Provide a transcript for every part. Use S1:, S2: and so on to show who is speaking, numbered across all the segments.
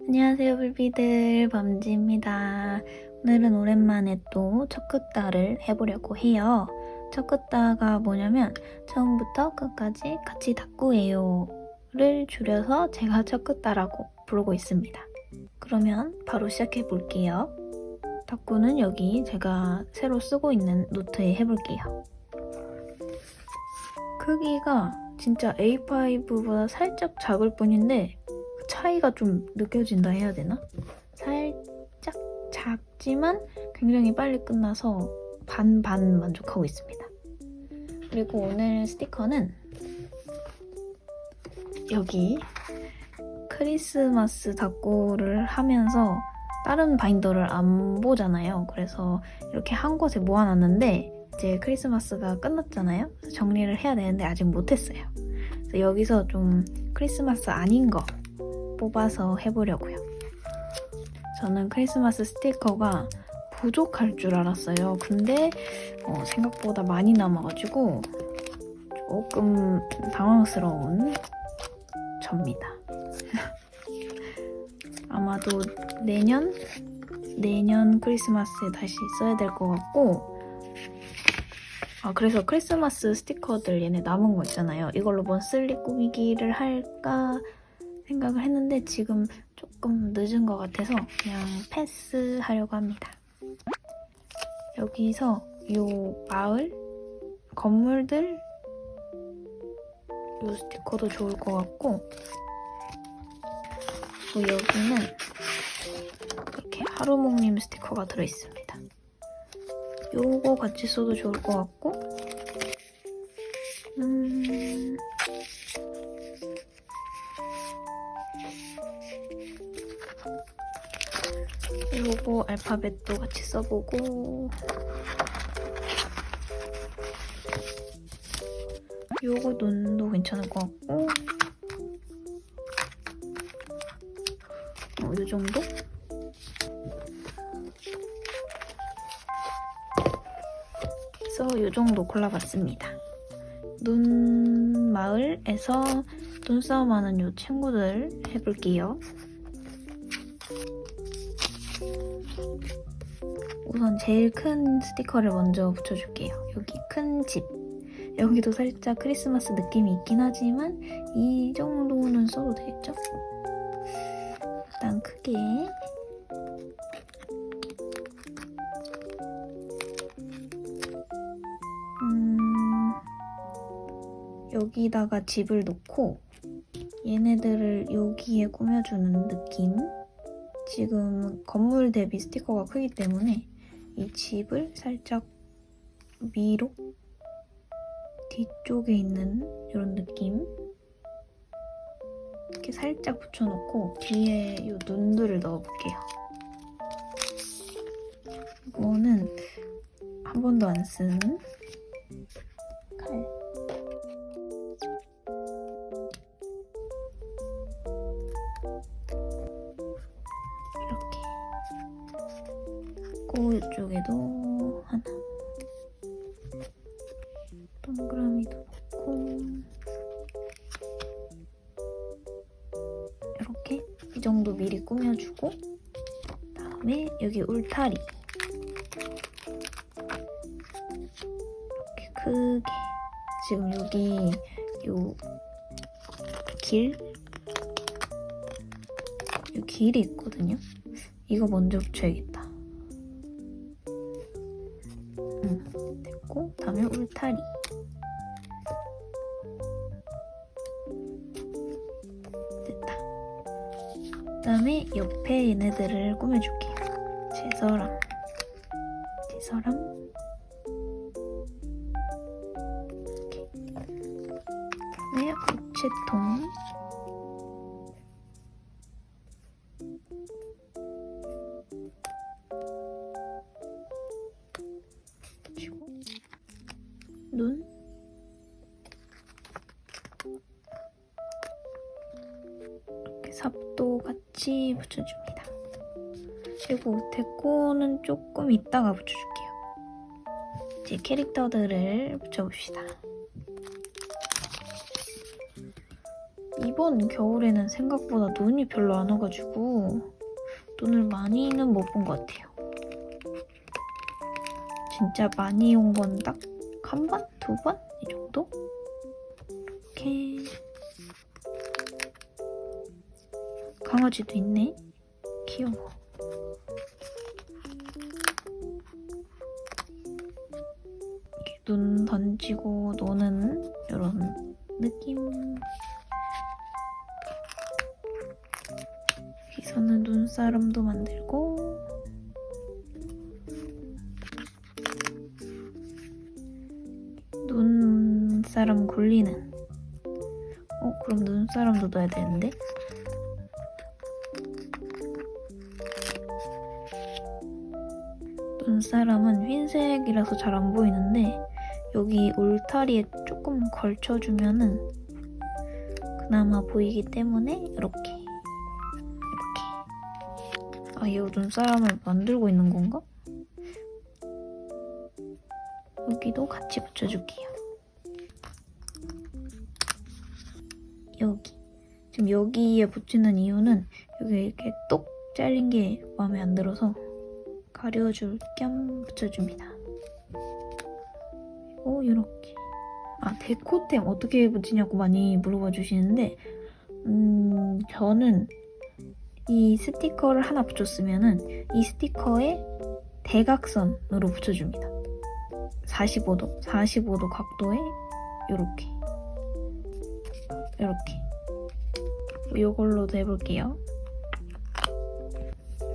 S1: 안녕하세요, 불비들. 밤지입니다. 오늘은 오랜만에 또 첫끝다를 해보려고 해요. 첫끝다가 뭐냐면 처음부터 끝까지 같이 닦고예요를 줄여서 제가 첫끝다라고 부르고 있습니다. 그러면 바로 시작해 볼게요. 닦고는 여기 제가 새로 쓰고 있는 노트에 해볼게요. 크기가 진짜 A5보다 살짝 작을 뿐인데 차이가 좀 느껴진다 해야 되나? 살짝 작지만 굉장히 빨리 끝나서 반반 만족하고 있습니다. 그리고 오늘 스티커는 여기 크리스마스 닭고를 하면서 다른 바인더를 안 보잖아요. 그래서 이렇게 한 곳에 모아놨는데 이제 크리스마스가 끝났잖아요. 정리를 해야 되는데 아직 못했어요. 그래서 여기서 좀 크리스마스 아닌 거 뽑아서 해보려고요. 저는 크리스마스 스티커가 부족할 줄 알았어요. 근데 어, 생각보다 많이 남아가지고 조금 당황스러운 접니다. 아마도 내년 내년 크리스마스에 다시 써야 될 것 같고 아 그래서 크리스마스 스티커들 얘네 남은 거 있잖아요. 이걸로 먼슬리 꾸미기를 할까 생각을 했는데 지금 조금 늦은 것 같아서 그냥 패스하려고 합니다. 여기서 요 마을 건물들 요 스티커도 좋을 것 같고 그리고 여기는 이렇게 하루목님 스티커가 들어있습니다. 요거 같이 써도 좋을 것 같고 음... 요거 알파벳도 같이 써보고 요거 눈도 괜찮을 것 같고 어, 요 정도? 그래서 요 정도 골라봤습니다. 눈 마을에서 눈싸움 하는 요 친구들 해볼게요. 우선 제일 큰 스티커를 먼저 붙여줄게요. 여기 큰 집. 여기도 살짝 크리스마스 느낌이 있긴 하지만 이 정도는 써도 되겠죠? 일단 크게 음, 여기다가 집을 놓고 얘네들을 여기에 꾸며주는 느낌 지금 건물 대비 스티커가 크기 때문에 이 집을 살짝 위로 뒤쪽에 있는 이런 느낌 이렇게 살짝 붙여놓고 뒤에 이 눈들을 넣어볼게요. 이거는 한 번도 안 쓴 고 이쪽에도 하나. 동그라미도 넣고. 이렇게 이 정도 미리 꾸며주고 다음에 여기 울타리. 이렇게 크게. 지금 여기 요 길? 요 길이 있거든요. 이거 먼저 붙여야겠다 응, 됐고 다음에 울타리. 됐다. 그 다음에 옆에 얘네들을 꾸며줄게요. 제서랑. 제서랑. 이렇게. 그다음에 우체통 붙여줍니다. 그리고 데코는 조금 이따가 붙여줄게요. 이제 캐릭터들을 붙여봅시다. 이번 겨울에는 생각보다 눈이 별로 안 와가지고 눈을 많이는 못 본 것 같아요. 진짜 많이 온 건 딱 한 번? 두 번? 이 정도? 이렇게 강아지도 있네. 귀여워. 눈 던지고 노는 이런 느낌. 여기서는 눈사람도 만들고 눈사람 굴리는 어 그럼 눈사람도 넣어야 되는데 눈사람은 흰색이라서 잘 안 보이는데 여기 울타리에 조금 걸쳐주면은 그나마 보이기 때문에 이렇게 이렇게. 아 이거 눈사람을 만들고 있는 건가? 여기도 같이 붙여줄게요. 여기. 지금 여기에 붙이는 이유는 여기 이렇게 똑 잘린 게 마음에 안 들어서 가려줄 겸 붙여줍니다. 그리고 이렇게 아 데코템 어떻게 붙이냐고 많이 물어봐 주시는데 음 저는 이 스티커를 하나 붙였으면은 이 스티커에 대각선으로 붙여줍니다. 45도 45도 각도에 이렇게 이렇게 이걸로도 해볼게요.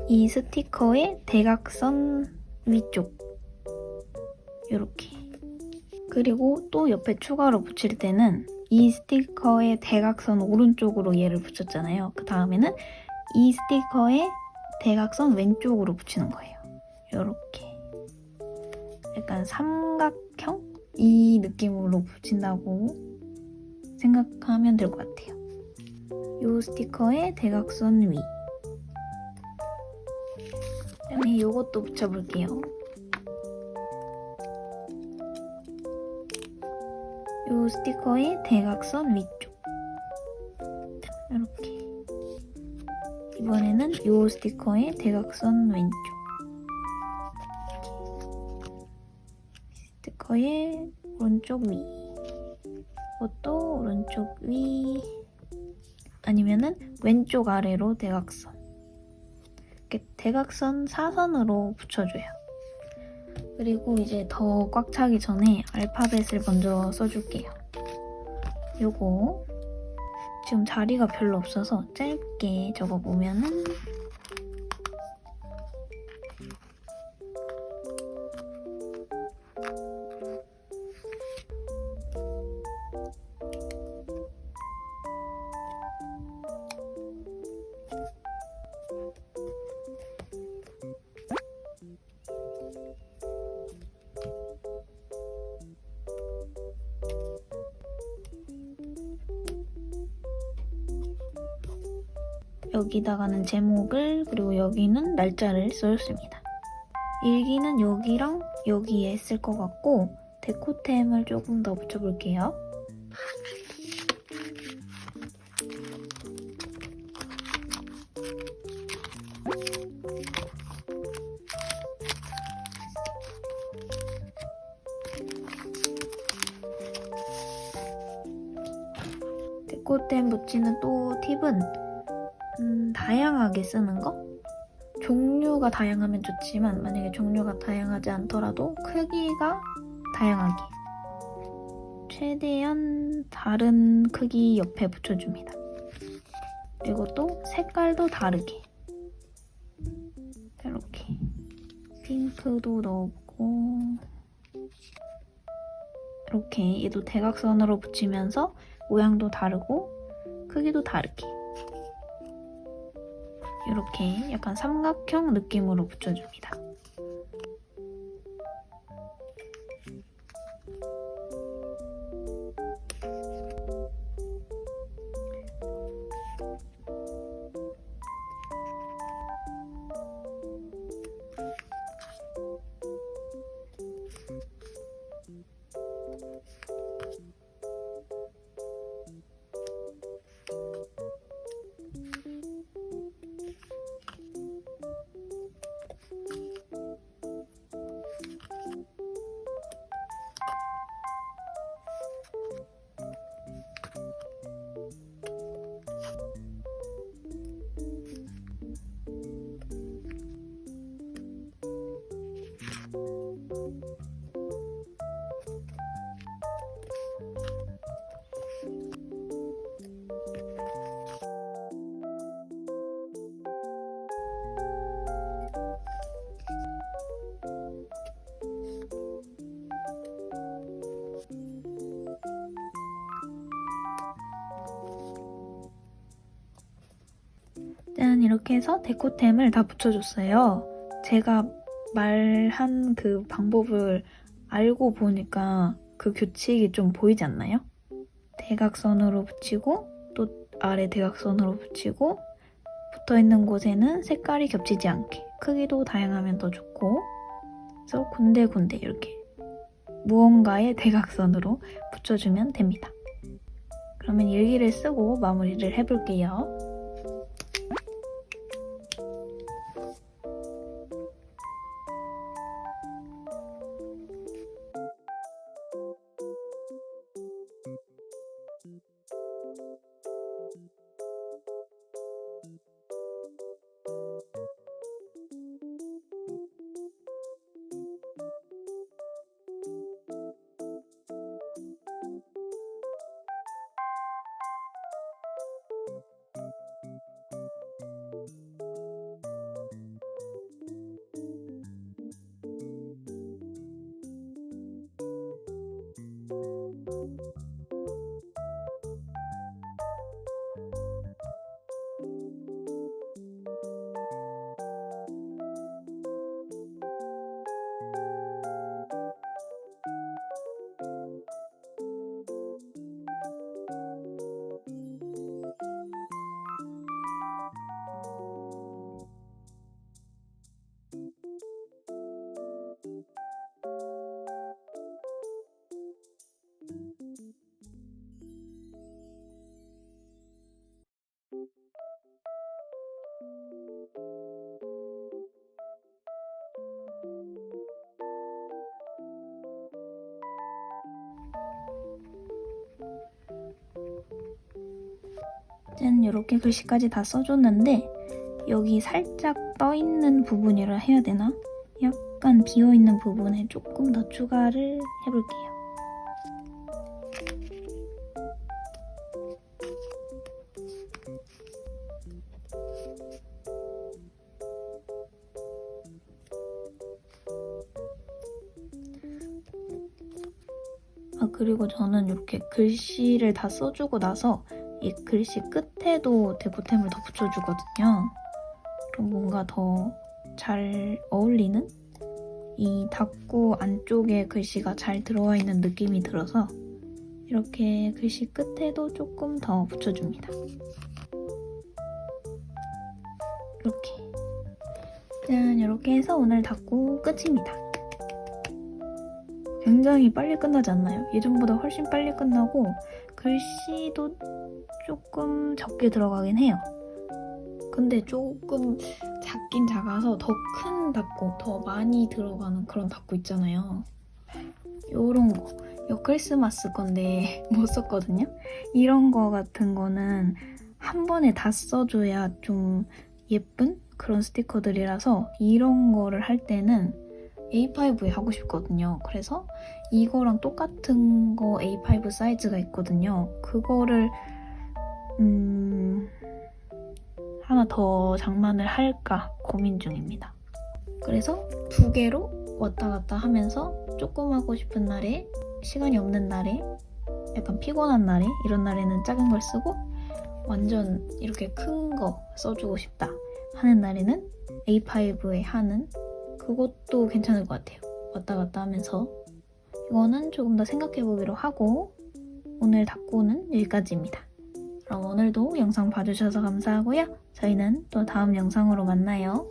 S1: 이 스티커의 대각선 위쪽 이렇게 그리고 또 옆에 추가로 붙일 때는 이 스티커의 대각선 오른쪽으로 얘를 붙였잖아요. 그 다음에는 이 스티커의 대각선 왼쪽으로 붙이는 거예요. 이렇게 약간 삼각형 이 느낌으로 붙인다고 생각하면 될 것 같아요. 이 스티커의 대각선 위 그다음에 이것도 붙여볼게요. 이 스티커의 대각선 위쪽. 이렇게. 이번에는 이 스티커의 대각선 왼쪽. 스티커의 오른쪽 위. 이것도 오른쪽 위. 아니면은 왼쪽 아래로 대각선 이렇게 대각선 사선으로 붙여줘요. 그리고 이제 더 꽉 차기 전에 알파벳을 먼저 써줄게요. 요거 지금 자리가 별로 없어서 짧게 적어보면은 여기다가는 제목을 그리고 여기는 날짜를 써줬습니다. 일기는 여기랑 여기에 쓸 것 같고 데코템을 조금 더 붙여볼게요. 데코템 붙이는 또 팁은 음, 다양하게 쓰는 거? 종류가 다양하면 좋지만 만약에 종류가 다양하지 않더라도 크기가 다양하게 최대한 다른 크기 옆에 붙여줍니다. 그리고 또 색깔도 다르게 이렇게 핑크도 넣고 이렇게 얘도 대각선으로 붙이면서 모양도 다르고 크기도 다르게 이렇게 약간 삼각형 느낌으로 붙여줍니다. 짠 이렇게 해서 데코템을 다 붙여줬어요. 제가 말한 그 방법을 알고 보니까 그 규칙이 좀 보이지 않나요? 대각선으로 붙이고 또 아래 대각선으로 붙이고 붙어 있는 곳에는 색깔이 겹치지 않게 크기도 다양하면 더 좋고 그래서 군데군데 이렇게 무언가의 대각선으로 붙여주면 됩니다. 그러면 일기를 쓰고 마무리를 해볼게요. 짠 이렇게 글씨까지 다 써줬는데 여기 살짝 떠 있는 부분이라 해야 되나? 약간 비어 있는 부분에 조금 더 추가를 해볼게요. 아 그리고 저는 이렇게 글씨를 다 써주고 나서 이 글씨 끝에도 데코템을 더 붙여주거든요. 그럼 뭔가 더 잘 어울리는 이 닫고 안쪽에 글씨가 잘 들어와 있는 느낌이 들어서 이렇게 글씨 끝에도 조금 더 붙여줍니다. 이렇게 짠 이렇게 해서 오늘 닫고 끝입니다. 굉장히 빨리 끝나지 않나요? 예전보다 훨씬 빨리 끝나고 글씨도 조금 적게 들어가긴 해요. 근데 조금 작긴 작아서 더큰 닫고 더 많이 들어가는 그런 닫고 있잖아요. 요런 거. 요 크리스마스 건데 못 썼거든요. 이런 거 같은 거는 한 번에 다 써줘야 좀 예쁜 그런 스티커들이라서 이런 거를 할 때는 A5에 하고 싶거든요. 그래서 이거랑 똑같은 거 A5 사이즈가 있거든요. 그거를 음 하나 더 장만을 할까 고민 중입니다. 그래서 두 개로 왔다 갔다 하면서 조금 하고 싶은 날에 시간이 없는 날에 약간 피곤한 날에 이런 날에는 작은 걸 쓰고 완전 이렇게 큰 거 써주고 싶다 하는 날에는 A5에 하는 그것도 괜찮을 것 같아요. 왔다 갔다 하면서 이거는 조금 더 생각해 보기로 하고 오늘 닫고는 여기까지입니다. 그럼 오늘도 영상 봐주셔서 감사하고요. 저희는 또 다음 영상으로 만나요.